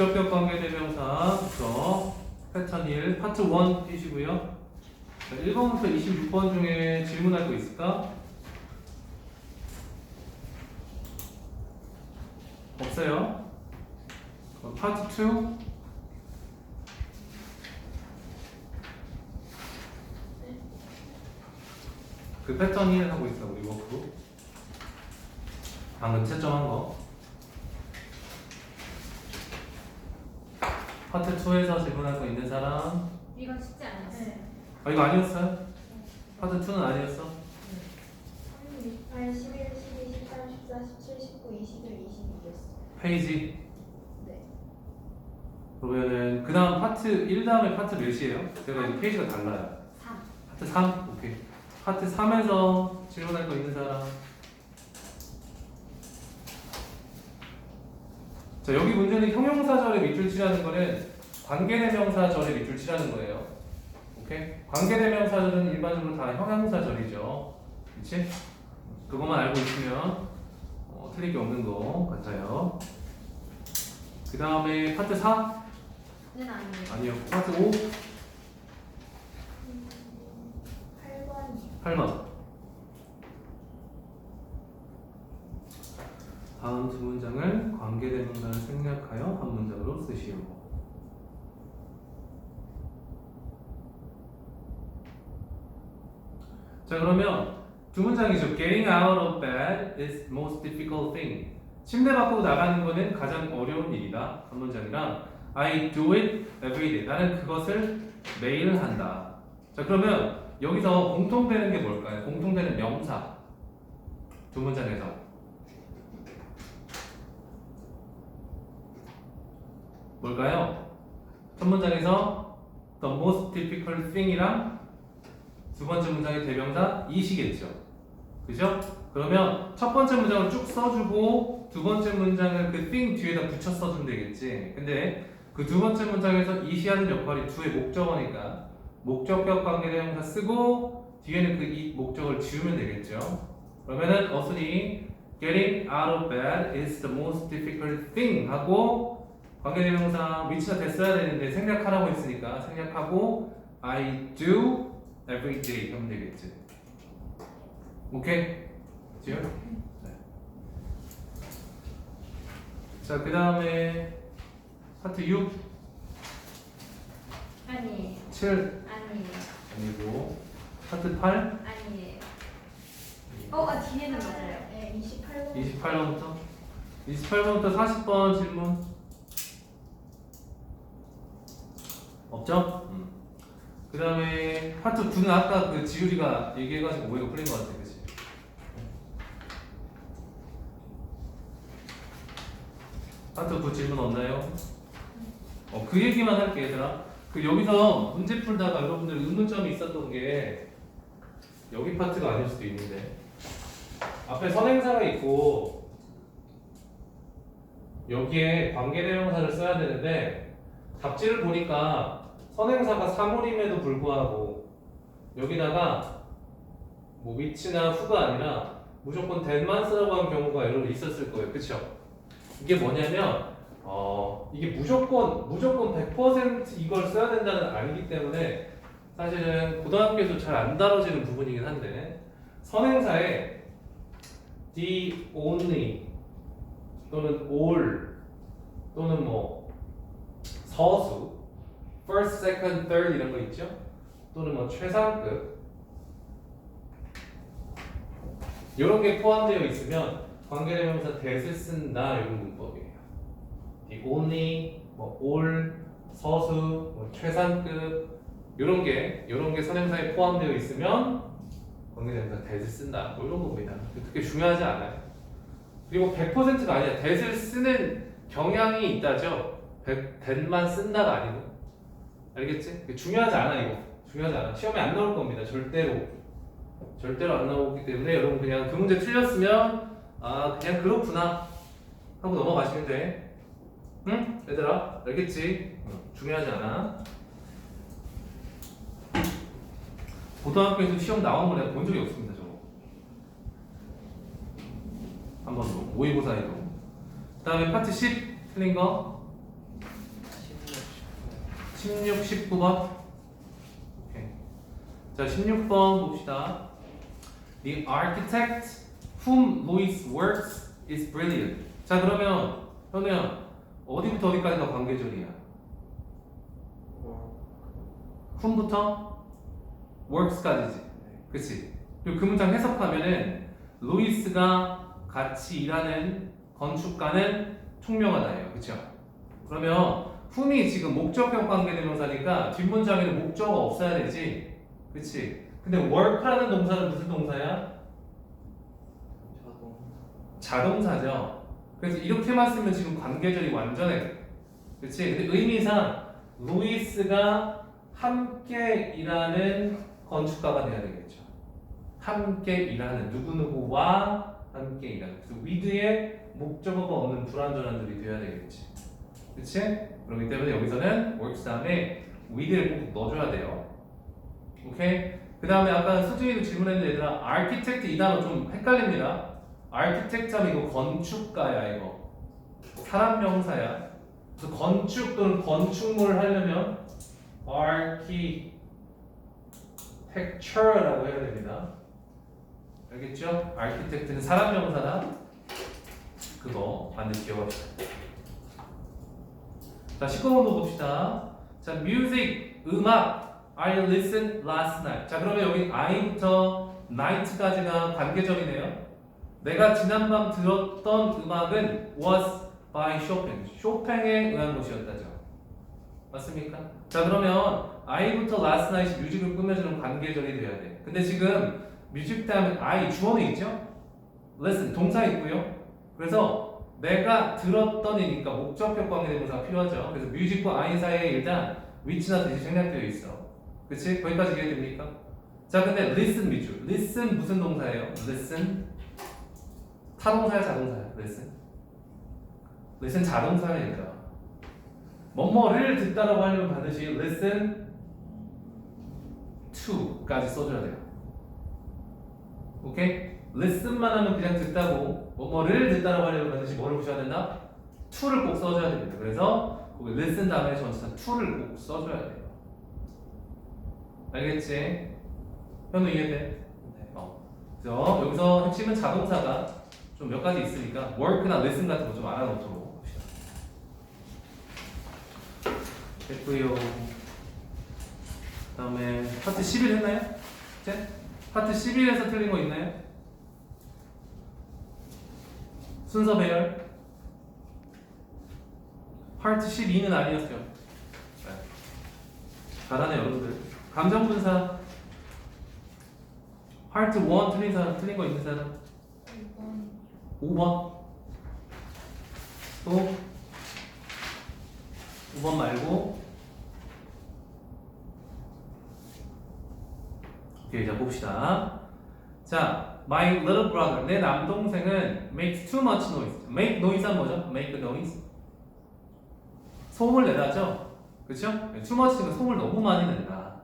목적격 관계대명사부터 패턴 1 파트 1 띄시고요. 자, 1번부터 26번 중에 질문할 거 있을까? 없어요. 파트 2 그 패턴 1 하고 있어 우리 워크 방금 채점한 거 파트 2에서 질문할 거 있는 사람 이건 쉽지 않았어. 네. 아 이거 아니었어요? 파트 2는 아니었어? 3, 28, 11, 12, 13, 14, 17, 19, 21, 22였어. 페이지 네. 그러면은 그 다음 파트 1 다음에 파트 몇이에요? 제가 이제 페이지가 달라요 3. 파트 3? 오케이 파트 3에서 질문할 거 있는 사람 자 여기 문제는 형용사절에 밑줄 치라는 거는 관계대명사절에 밑줄 치라는 거예요 오케이? 관계대명사절은 일반적으로 다 형용사절이죠 그치? 그것만 알고 있으면 어, 틀릴 게 없는 거 같아요 그 다음에 파트 4? 는 아니에요. 아니요 파트 5? 8번이 8번 다음 두 문장을 관계대명사를 생략하여 한 문장으로 쓰시오. 자 그러면 두 문장이죠. Getting out of bed is most difficult thing. 침대 밖으로 나가는 거는 가장 어려운 일이다. 한 문장이랑 I do it every day. 나는 그것을 매일 한다. 자 그러면 여기서 공통되는 게 뭘까요? 공통되는 명사. 두 문장에서 뭘까요? 첫 문장에서 the most difficult thing이랑 두 번째 문장의 대명사 이시겠죠. 그죠? 그러면 첫 번째 문장을 쭉 써주고 두 번째 문장을 그 thing 뒤에다 붙여 써주면 되겠지. 근데 그 두 번째 문장에서 이시하는 역할이 주의 목적어니까 목적격 관계대명사 쓰고 뒤에는 그 이 목적을 지우면 되겠죠. 그러면은 어순이 getting out of bed is the most difficult thing 하고 관계대명사 위치가 됐어야 되는데 생략하라고 했으니까 생략하고 I do every day 하면 되겠지. 오케이? 지요? 네. 자, 그 다음에 파트 6, 아니에요. 7 아니에요. 아니고 파트 8, 아니에요. 어, 아, 뒤에는 맞아요. 네, 28번 28번부터 28번부터 40번 질문 없죠? 음. 그 다음에 파트 9는 아까 그 지율이가 얘기해가지고 오해가 풀린 것 같아 그치? 파트 9 질문 없나요? 어, 그 얘기만 할게 얘들아 그 여기서 문제 풀다가 여러분들 의문점이 있었던 게 여기 파트가 아닐 수도 있는데 앞에 선행사가 있고 여기에 관계대명사를 써야 되는데 답지를 보니까 선행사가 사물임에도 불구하고 여기다가 뭐 위치나 후가 아니라 무조건 된만 쓰라고 한 경우가 여러분 있었을 거예요 그쵸? 이게 뭐냐면 어 이게 무조건 무조건 100% 이걸 써야 된다는 아니기 때문에 사실은 고등학교에서 잘 안 다뤄지는 부분이긴 한데 선행사에 the only 또는 all 또는 뭐 서수 first, second, third 이런 거 있죠? 또는 뭐 최상급 이런 게 포함되어 있으면 관계대명사 that을 쓴다 이런 문법이에요. the only, 뭐 all, 서수, 뭐 최상급 이런 게 이런 게 선행사에 포함되어 있으면 관계대명사 that을 쓴다 뭐 이런 겁니다. 그렇게 중요하지 않아요. 그리고 100%가 아니야. that을 쓰는 경향이 있다죠. 100, that만 쓴다가 아니고 알겠지? 중요하지 않아 이거. 중요하지 않아. 시험에 안 나올 겁니다. 절대로. 절대로 안 나오기 때문에 여러분 그냥 그 문제 틀렸으면 아 그냥 그렇구나 하고 넘어가시면 돼. 응? 얘들아 알겠지? 응, 중요하지 않아. 고등학교에서 시험 나온 거 내가 본 적이 없습니다 저거. 한 번도 모의고사에도. 그 다음에 파트 10 틀린 거 16, 19번. 오케이. 자, 16번 봅시다. The architect whom Louis works is brilliant. 자, 그러면 현우야 어디부터 어디까지가 관계절이야? whom부터 works까지지. 그치? 그리고 그 문장 해석하면은 루이스가 같이 일하는 건축가는 총명하다예요. 그쵸? 그러면 whom이 지금 목적격 관계대명사니까 뒷문장에는 목적어가 없어야 되지. 그치? 근데 work라는 동사는 무슨 동사야? 자동사죠. 그래서 이렇게만 쓰면 지금 관계절이 완전해. 그치? 근데 의미상 루이스가 함께 일하는 건축가가 돼야 되겠죠. 함께 일하는 누구누구와 함께 일하는 그래서 with에 목적어가 없는 불완전한 들이 돼야 되겠지. 그치? 그렇기 때문에 여기서는 works 다음에 with를 꼭 넣어줘야 돼요. 오케이? 그 다음에 아까 수진이도 질문했는데 얘들아 architect 이 단어 좀 헷갈립니다. architect 하면 이거 건축가야 이거 사람 명사야. 그래서 건축 또는 건축물을 하려면 architecture라고 해야 됩니다. 알겠죠? architect는 사람 명사다. 그거 반드시 기억합시다. 자, 19번도 봅시다. 자, music, 음악. I listened last night. 자, 그러면 여기 I부터 night까지가 관계점이네요. 내가 지난밤 들었던 음악은 was by Chopin. 쇼팽에 의한 것이었다죠. 맞습니까? 자, 그러면 I부터 last night이 뮤직을 꾸며주는 관계절이 돼야 돼. 근데 지금 뮤직 다음에 I 주어는 있죠? listen 동사 있고요. 그래서 내가 들었더니니까 목적격 관계대명사가 필요하죠. 그래서 뮤직과 I 사이에 일단 위치나 뜻이 생략되어 있어. 그치? 거기까지 이해됩니까? 자, 근데 listen 밑줄. listen 무슨 동사예요? listen 타동사야 자동사야? listen listen 얘들아. 뭐뭐를 듣다라고 하려면 반드시 listen to까지 써줘야 돼요. 오케이? Listen만 하면 그냥 듣다고 뭐뭐를 듣다라고 하려면 반드시 뭐를 붙여야 된다? to를 꼭 써줘야 됩니다. 그래서 거기 listen 다음에 전치사 to를 꼭 써줘야 돼요. 알겠지? 현우 이해돼? 어. 그래서 여기서 핵심은 자동사가 좀 몇 가지 있으니까 work나 listen 같은 거 좀 알아놓도록 합시다. 됐고요. 그다음에 파트 11 했나요? 파트 11에서 틀린 거 있나요? 순서 배열. 파트 12는 아니었죠. 네. 잘하네 여러분들. 감정 분사. 파트 1 틀린 사람 틀린 거 있는 사람? 5번. 또 5번 말고 오케이 자 봅시다 자 my little brother 내 남동생은 makes too much noise make noise란 뭐죠? make noise 소음을 내다죠 그쵸? too much는 소음을 너무 많이 낸다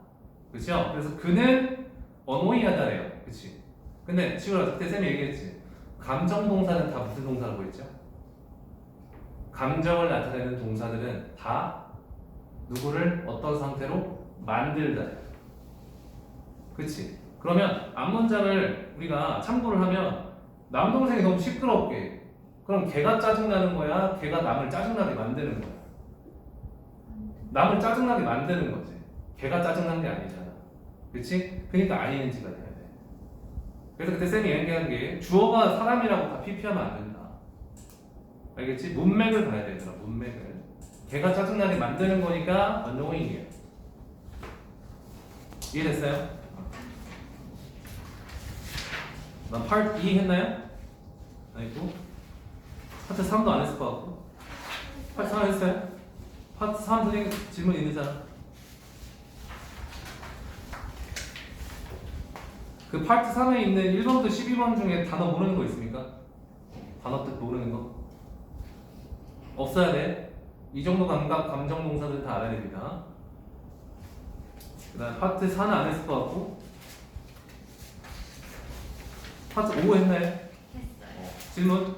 그쵸? 그래서 그는 어노이하다래요 그치? 근데 지금 그때 쌤이 얘기했지 감정 동사는 다 무슨 동사라고 했죠? 감정을 나타내는 동사들은 다 누구를 어떤 상태로 만들다. 그치? 그러면 앞문장을 우리가 참고를 하면 남동생이 너무 시끄럽게 그럼 걔가 짜증나는 거야? 걔가 남을 짜증나게 만드는 거야? 남을 짜증나게 만드는 거지. 걔가 짜증난 게 아니잖아. 그치? 그러니까 아이엔지가 돼야 돼. 그래서 그때 쌤이 얘기한 게 주어가 사람이라고 다 PP하면 안 된다. 알겠지? 문맥을 봐야 되더라. 문맥을. 걔가 짜증나게 만드는 거니까 annoying이에요. 이해됐어요? 난 part 2 했나요? 아니고 파트 3도 안 했을 것 같고 파트 3 했어요? 파트 3 틀린 질문 있는 사람? 그 파트 3에 있는 1번부터 12번 중에 단어 모르는 거 있습니까? 단어 뜻 모르는 거? 없어야 돼. 이 정도 감각, 감정 동사들 다 알아야 됩니다. 그 다음 파트 4는 안 했을 것 같고 파트 5 했나요? 했어요. 질문?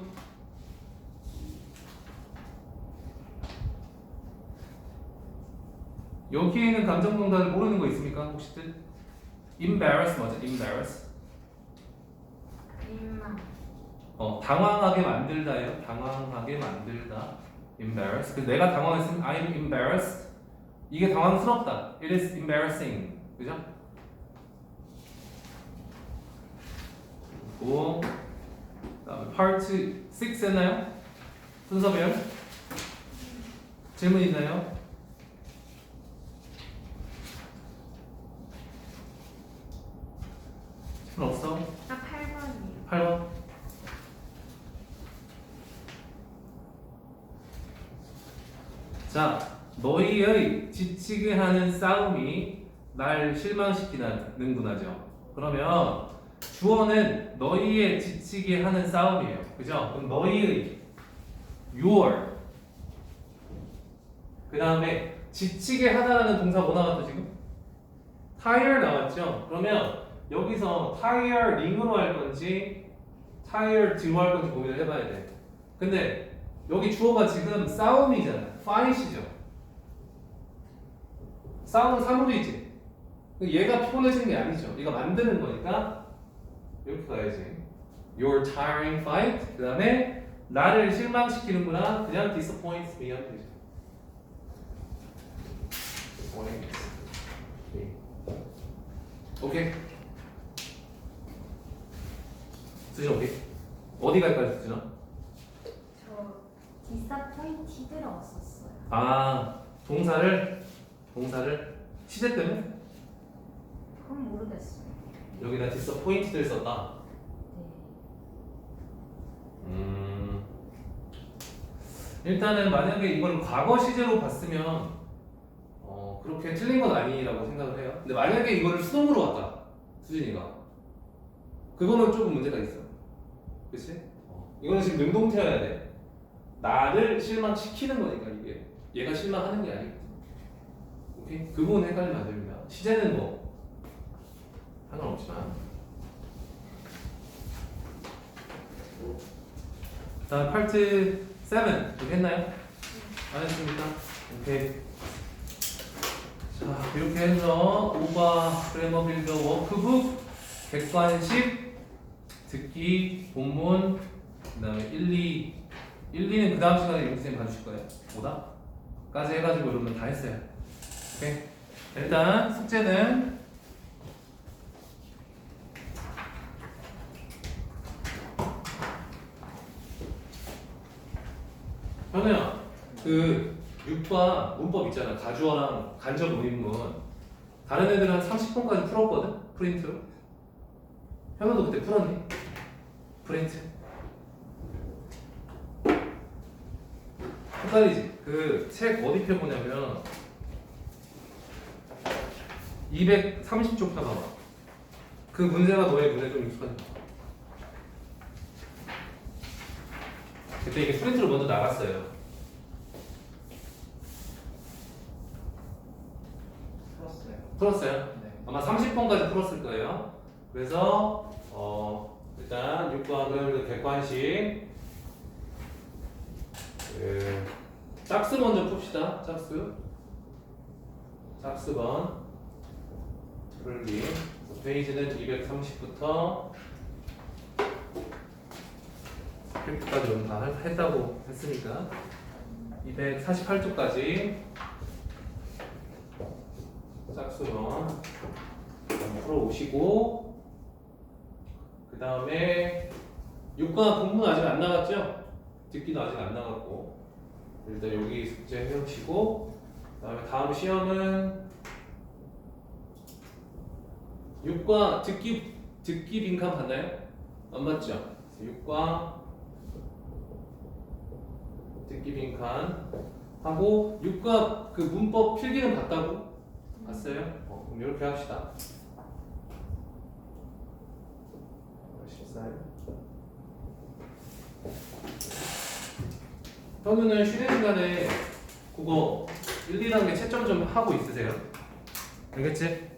여기에 있는 감정 동사를 모르는 거 있습니까? 혹시들? embarrass 맞아, embarrass. 민망. 어, 당황하게 만들다예요. 당황하게 만들다. embarrass. 그 내가 당황했으면 I'm embarrassed. 이게 당황스럽다. It is embarrassing. 그죠? 그리고 그다음에 part 6 했나요? 순서별 질문 있나요? 질문 없어? 아 8번이요. 8번 자 너희의 지치게 하는 싸움이 날 실망시키는구나죠 그러면 주어는 너희의 지치게 하는 싸움이에요 그죠? 그럼 너희의 your 그 다음에 지치게 하다라는 동사 뭐 나왔죠 지금? tire 나왔죠? 그러면 여기서 tiring으로 할 건지 tired로 할 건지 고민을 해봐야 돼. 근데 여기 주어가 지금 싸움이잖아. fight이죠. 싸움은 사물이지. 얘가 피곤해지는 게 아니죠. 얘가 만드는 거니까 가야지. You're tiring fight. 그 다음에 나를 실망시키는구나. 그냥 disappoints me 하면 되죠. disappoints me. 오케이. 수진 어디? 어디 갈까요, 수진아? 저 디사포인티드를 왔었어요. 아 동사를 동사를 시제 때문에 그건 모르겠어요. 여기다 disappointed를 썼다. 네. 음. 일단은 만약에 이걸 과거 시제로 봤으면 어 그렇게 틀린 건 아니라고 생각을 해요. 근데 만약에 이거를 수동으로 왔다 수진이가 그거는 조금 문제가 있어. 그렇지? 어. 이거는 지금 능동태여야 돼. 나를 실망시키는 거니까 이게 얘가 실망하는 게 아니거든. 오케이? 그 부분 헷갈리면 안 됩니다. 시제는 뭐 상관없지만. 자, 파트 7 여기 했나요? 안 했습니까? 오케이. 자, 이렇게 해서 오바 그래머 빌더 워크북 객관식 듣기 본문 그 다음에 1, 2 1, 2는 그 다음 시간에 영수님 봐주실 거예요. 오다 까지 해가지고 여러분 다 했어요. 오케이. 일단 숙제는 현우야, 그 6과 문법 있잖아. 가주어랑 간접 의문문. 다른 애들은 한 30분까지 풀었거든? 프린트로. 현우도 그때 풀었니? 프린트. 헷갈리지? 그 책 어디 펴 보냐면 230쪽 펴봐봐. 그 문제가 너의 눈에 좀 익숙하지? 그때 이게 프린트로 먼저 나갔어요. 풀었어요. 풀었어요? 네. 아마 30번까지 풀었을 거예요. 그래서 어 일단 6과학을 객관식 그 짝수 먼저 풉시다. 짝수 짝수번 풀기 페이지는 230부터 스크립트까지 오늘 다 할- 했다고 했으니까 248쪽까지 짝수번 풀어 오시고 그 다음에 6과 공부 아직 안 나갔죠? 듣기도 아직 안 나갔고 일단 여기 숙제 해오시고 그 다음에 다음 시험은 6과 듣기 듣기 빈칸 봤나요? 안 봤죠? 6과 듣기 빈칸 하고 6과 그 문법 필기는 봤다고? 봤어요? 어, 그럼 이렇게 합시다. 14일. 현우는 쉬는 시간에 국어 1, 2단계 채점 좀 하고 있으세요? 알겠지?